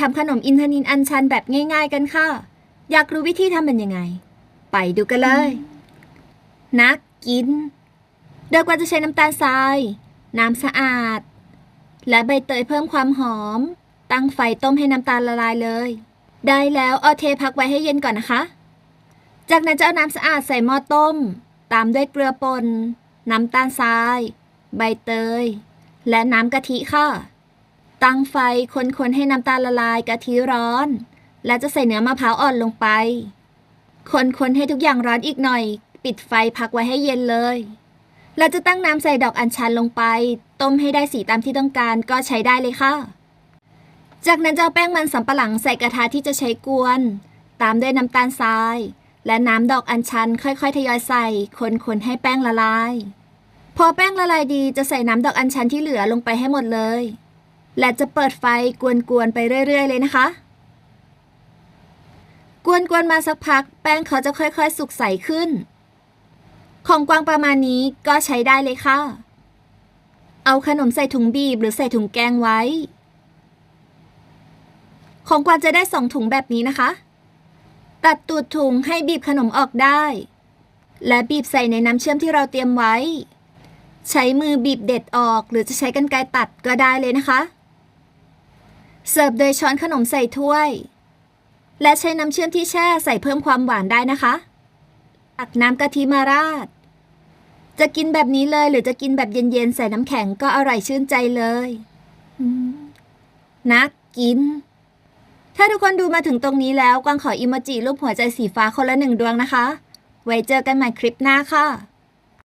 ทำขนมอินทนินอัญชันแบบง่าย ๆกันค่ะ อยากรู้วิธีทำเป็นยังไง ไปดูกันเลย นักกิน โดยกว่าจะใช้น้ำตาลทราย น้ำสะอาด และใบเตยเพิ่มความหอม ตั้งไฟต้มให้น้ำตาลละลายเลย ได้แล้วเอาเทพักไว้ให้เย็นก่อนนะคะ จากนั้นจะเอาน้ำสะอาดใส่หม้อต้ม ตามด้วยเกลือป่นน้ำตาลทราย ใบเตย และน้ำกะทิค่ะ ตั้งไฟคนๆให้น้ำตาลละลายกะทิร้อน และจะใส่เนื้อมะพร้าวอ่อนลงไป คนๆให้ทุกอย่างร้อนอีกหน่อย ปิดไฟพักไว้ให้เย็นเลย เราจะตั้งน้ำใส่ดอกอัญชันลงไป ต้มให้ได้สีตามที่ต้องการก็ใช้ได้เลยค่ะ จากนั้นจะเอาแป้งมันสำปะหลังใส่กระทะที่จะใช้กวน ตามด้วยน้ำตาลทราย และน้ำดอกอัญชันค่อยๆ ทยอยใส่ คนๆให้แป้งละลาย พอแป้งละลายดีจะใส่น้ำดอกอัญชันที่เหลือลงไปให้หมดเลย และจะเปิดไฟกวนๆไปเรื่อย ๆ เลยนะคะ กวนๆมาสักพักแป้งเขาจะค่อยๆ สุกใสขึ้น ของกวางประมาณนี้ก็ใช้ได้เลยค่ะ เอาขนมใส่ถุงบีบหรือใส่ถุงแกงไว้ ของกวางจะได้สองถุงแบบนี้นะคะ ตัดตูดถุงให้บีบขนมออกได้ และบีบใส่ในน้ำเชื่อมที่เราเตรียมไว้ใช้มือบีบเด็ดออกหรือจะใช้กรรไกรตัดก็ได้เลยนะคะ เสิร์ฟโดยช้อนขนมใส่ถ้วย และใช้น้ำเชื่อมที่แช่ใส่เพิ่มความหวานได้นะคะตักน้ำกะทิมาราด จะกินแบบนี้เลยหรือจะกินแบบเย็นๆ ใส่น้ำแข็งก็อร่อยชื่นใจเลยนักกิน ถ้าทุกคนดูมาถึงตรงนี้แล้วกวางขออิโมจิรูปหัวใจสีฟ้าคนละหนึ่งดวงนะคะ ไว้เจอกันใหม่คลิปหน้าค่ะ